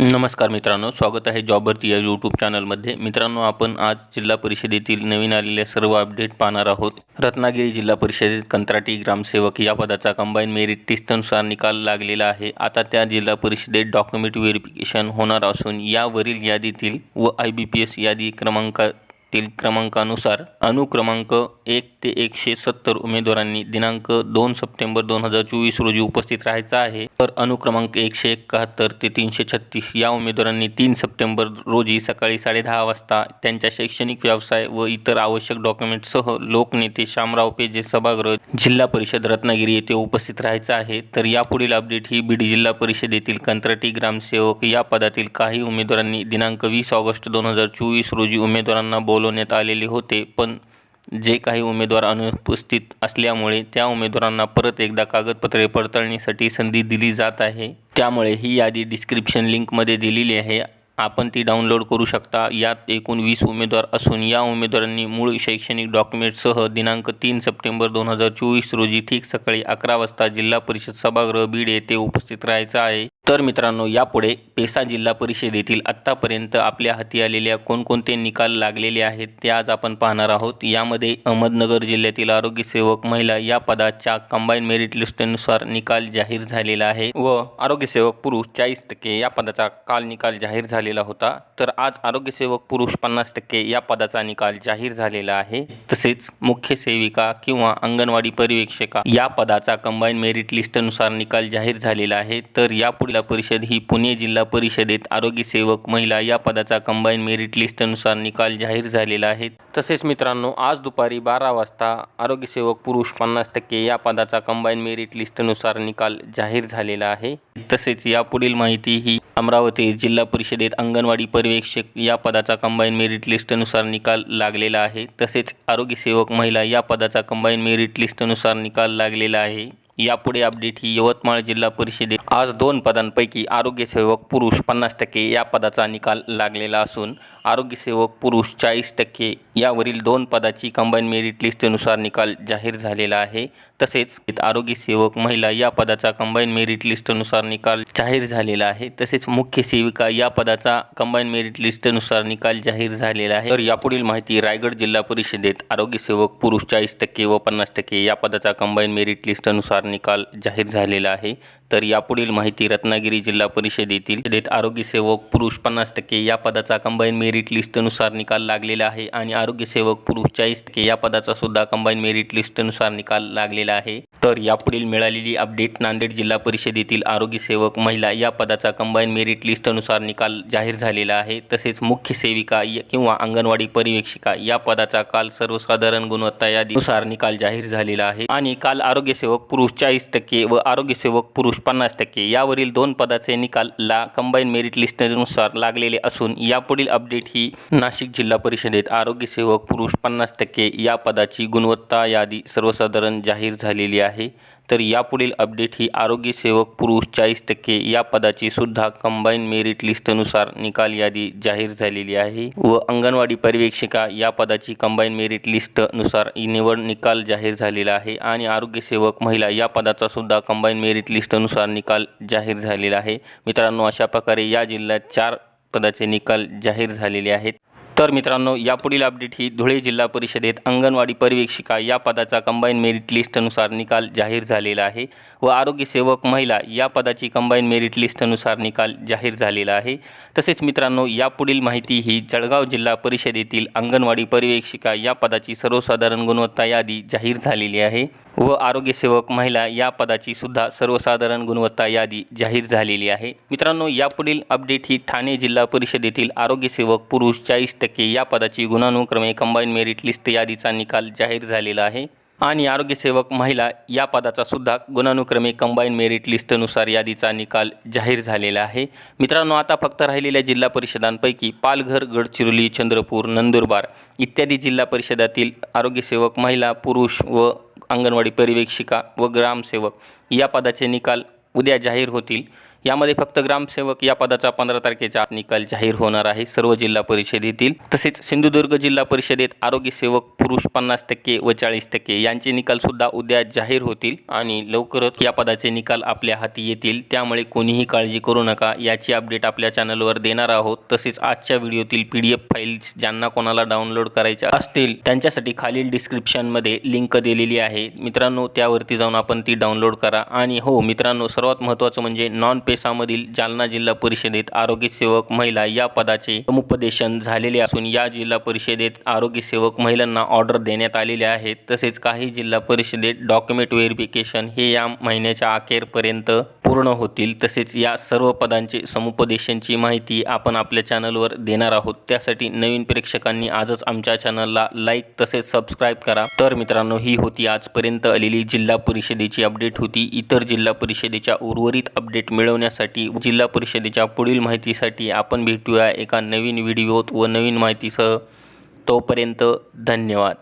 नमस्कार मित्रांनो स्वागत आहे जॉब भरती या यूट्यूब चॅनलमध्ये. मित्रांनो आपण आज जिल्हा परिषदेतील नवीन आलेल्या सर्व अपडेट पाहणार आहोत. रत्नागिरी जिल्हा परिषदेत कंत्राटी ग्रामसेवक या पदाचा कंबाईन मेरिट टेस्टनुसार निकाल लागलेला आहे. आता त्या जिल्हा परिषदेत डॉक्युमेंट व्हेरिफिकेशन होणार असून यावरील यादीतील व आय बी पी एस यादी तील क्रमांकानुसार अनुक्रमांक एक ते एकशे सत्तर उमेदवारांनी दिनांक दोन सप्टेंबर दोन हजार चोवीस रोजी उपस्थित राहायचा आहे. तर अनुक्रमांक एकशे एकाहत्तर ते तीनशे छत्तीस या उमेदवारांनी तीन सप्टेंबर रोजी सकाळी साडेदहा वाजता त्यांच्या शैक्षणिक व्यवसाय व इतर आवश्यक डॉक्युमेंटसह लोकनेते शामराव पेजे सभागृह जिल्हा परिषद रत्नागिरी येथे उपस्थित राहायचं आहे. तर यापुढील अपडेट ही बीड जिल्हा परिषदेतील कंत्राटी ग्रामसेवक या पदातील काही उमेदवारांनी दिनांक वीस ऑगस्ट दोन हजार चोवीस रोजी उमेदवारांना बोलवण्यात आलेले होते. पण जे काही उमेदवार अनुपस्थित असल्यामुळे त्या उमेदवारांना परत एकदा कागदपत्रे पडताळणीसाठी संधी दिली जात आहे. त्यामुळे ही यादी डिस्क्रिप्शन लिंकमध्ये दिलेली आहे. आपण ती डाउनलोड करू शकता. यात एकूण वीस उमेदवार असून या उमेदवारांनी मूळ शैक्षणिक डॉक्युमेंटसह दिनांक तीन सप्टेंबर दोन हजार चोवीस रोजी ठीक सकाळी अकरा वाजता जिल्हा परिषद सभागृह बीड येथे उपस्थित राहायचं आहे. तर मित्रांनो यापुढे पेसा जिल्हा परिषदेतील आत्तापर्यंत आपल्या हाती आलेल्या कोणकोणते निकाल लागलेले आहेत ते आज आपण पाहणार आहोत. यामध्ये अहमदनगर जिल्ह्यातील आरोग्यसेवक महिला या पदाच्या कंबाईन मेरिट लिस्टनुसार निकाल जाहीर झालेला आहे व आरोग्यसेवक पुरुष चाळीस टक्के या पदाचा काल निकाल जाहीर झालेला होता. तर आज आरोग्यसेवक पुरुष पन्नास टक्के या पदाचा निकाल जाहीर झालेला आहे. तसेच मुख्य सेविका किंवा अंगणवाडी पर्यवेक्षिका या पदाचा कंबाईन मेरिट लिस्टनुसार निकाल जाहीर झालेला आहे. तर यापुढे जिल्हा परिषद ही पुणे जिल्हा परिषदेत आरोग्यसेवक महिला या पदाचा कंबाईन मेरिट लिस्टनुसार निकाल जाहीर झालेला आहे. तसेच मित्रांनो आज दुपारी बारा वाजता आरोग्यसेवक पुरुष पन्नास टक्के या पदाचा कंबाईन मेरिट लिस्टनुसार निकाल जाहीर झालेला आहे. तसेच यापुढील माहिती ही अमरावती जिल्हा परिषदेत अंगणवाडी पर्यवेक्षक या पदाचा कंबाईन मेरिट लिस्टनुसार निकाल लागलेला आहे. तसेच आरोग्यसेवक महिला या पदाचा कंबाईन मेरिट लिस्टनुसार निकाल लागलेला आहे. यापुढे अपडेट ही यवतमाळ जिल्हा परिषदेत आज दोन पदांपैकी आरोग्यसेवक पुरुष पन्नास टक्के या पदाचा निकाल लागलेला असून आरोग्यसेवक पुरुष चाळीस टक्के यावरील दोन पदाची कंबाईन मेरिट लिस्टनुसार निकाल जाहीर झालेला आहे. तसेच आरोग्यसेवक महिला या पदाचा कंबाईन मेरिट लिस्टनुसार निकाल जाहीर झालेला आहे. तसेच मुख्य सेविका या पदाचा कंबाईन मेरिट लिस्टनुसार निकाल जाहीर झालेला आहे. तर यापुढील माहिती रायगड जिल्हा परिषदेत आरोग्यसेवक पुरुष चाळीस टक्के व पन्नास टक्के या पदाचा कंबाईन मेरिट लिस्टनुसार निकाल जाहीर झालेला आहे. तर यापुढील माहिती रत्नागिरी जिल्हा परिषदेतील देत आरोग्यसेवक पुरुष पन्नास टक्के या पदाचा कंबाईन मेरिट लिस्टनुसार निकाल लागलेला आहे आणि आरोग्यसेवक पुरुष चाळीस टक्के या पदाचा सुद्धा कंबाईन मेरिट लिस्टनुसार निकाल लागलेला आहे. तर यापुढील मिळालेली अपडेट नांदेड जिल्हा परिषदेतील आरोग्यसेवक महिला या पदाचा कंबाईन मेरिट लिस्टनुसार निकाल जाहीर झालेला आहे. तसेच मुख्य सेविका किंवा अंगणवाडी पर्यवेक्षिका या पदाचा काल सर्वसाधारण गुणवत्ता यादीनुसार निकाल जाहीर झालेला आहे. आणि काल आरोग्यसेवक पुरुष चाळीस टक्के व आरोग्यसेवक पुरुष पन्नास टक्के. यावरील दोन पदाचे निकाल ला कंबाईन मेरिट लिस्टनुसार लागलेले असून यापुढील अपडेट ही नाशिक जिल्हा परिषदेत आरोग्यसेवक पुरुष पन्नास टक्के. या पदाची गुणवत्ता यादी सर्वसाधारण जाहीर झालेली आहे. तर यापुढील अपडेट ही आरोग्यसेवक पुरुष चाळीस टक्के या पदाची सुद्धा कंबाईन मेरिट लिस्टनुसार निकाल यादी जाहीर झालेली आहे. व अंगणवाडी पर्यवेक्षिका या पदाची कंबाईन मेरिट लिस्टनुसार निवड निकाल जाहीर झालेला आहे आणि आरोग्यसेवक महिला या पदाचा सुद्धा कंबाईन मेरिट लिस्टनुसार निकाल जाहीर झालेला आहे. मित्रांनो अशा प्रकारे या जिल्ह्यात चार पदाचे निकाल जाहीर झालेले आहेत. तर मित्रांनो यापुढील अपडेट ही धुळे जिल्हा परिषदेत अंगणवाडी परिवेक्षिका या पदाचा कंबाईन मेरिट लिस्टनुसार निकाल जाहीर झालेला आहे व आरोग्यसेवक महिला या पदाची कंबाईन मेरिट लिस्टनुसार निकाल जाहीर झालेला आहे. तसेच मित्रांनो यापुढील माहिती ही जळगाव जिल्हा परिषदेतील अंगणवाडी परिवेक्षिका या पदाची सर्वसाधारण गुणवत्ता यादी जाहीर झालेली आहे व आरोग्यसेवक महिला या पदाची सुद्धा सर्वसाधारण गुणवत्ता यादी जाहीर झालेली आहे. मित्रांनो यापुढील अपडेट ही ठाणे जिल्हा परिषदेतील आरोग्यसेवक पुरुष चाळीस टक्के या पदाची गुणानुक्रमे कंबाईन मेरिट लिस्ट यादीचा निकाल जाहीर झालेला आहे. आणि आरोग्यसेवक महिला या पदाचा सुद्धा गुणानुक्रमे कंबाईन मेरिट लिस्टनुसार यादीचा निकाल जाहीर झालेला आहे. मित्रांनो आता फक्त राहिलेल्या जिल्हा परिषदांपैकी पालघर गडचिरोली चंद्रपूर नंदुरबार इत्यादी जिल्हा परिषदातील आरोग्यसेवक महिला पुरुष व अंगणवाडी पर्यवेक्षिका व ग्रामसेवक या पदाचे निकाल उद्या जाहीर होतील. यामध्ये फक्त ग्रामसेवक या पदाचा पंधरा तारखेचा आत निकाल जाहीर होणार आहे. सर्व जिल्हा परिषदेतील तसेच सिंधुदुर्ग जिल्हा परिषदेत आरोग्य सेवक पुरुष पन्नास टक्के व चाळीस टक्के यांचे निकाल सुद्धा उद्या जाहीर होतील आणि लवकरच या पदाचे निकाल आपल्या हाती येतील. त्यामुळे कोणीही काळजी करू नका. याची अपडेट आपल्या चॅनलवर देणार आहोत. तसेच आजच्या व्हिडिओतील पी डी एफ फाईल्स ज्यांना कोणाला डाउनलोड करायच्या असतील त्यांच्यासाठी खालील डिस्क्रिप्शनमध्ये लिंक दिलेली आहे. मित्रांनो त्यावरती जाऊन आपण ती डाउनलोड करा. आणि हो मित्रांनो सर्वात महत्त्वाचं म्हणजे नॉन पेसामधील जालना जिल्हा परिषदेत आरोग्य सेवक महिला या पदाचे समुपदेशन झालेले असून या जिल्हा परिषदेत आरोग्य सेवक महिलांना ऑर्डर देण्यात आलेले आहेत तसेच काही जिल्हा परिषदेत डॉक्युमेंट व्हेरिफिकेशन हे या महिन्याच्या अखेरपर्यंत पूर्ण होतील. तसेच या सर्व पदांचे समुपदेशनची माहिती आपण आपल्या चॅनलवर देणार आहोत. त्यासाठी नवीन प्रेक्षकांनी आजच आमच्या चॅनलला लाईक तसेच सबस्क्राईब करा. तर मित्रांनो ही होती आजपर्यंत आलेली जिल्हा परिषदेची अपडेट. होती इतर जिल्हा परिषदेच्या उर्वरित अपडेट मिळवण्यासाठी जिल्हा परिषदेच्या पुढील माहितीसाठी आपण भेटूया एका नवीन व्हिडिओत व नवीन माहितीसह. तोपर्यंत धन्यवाद.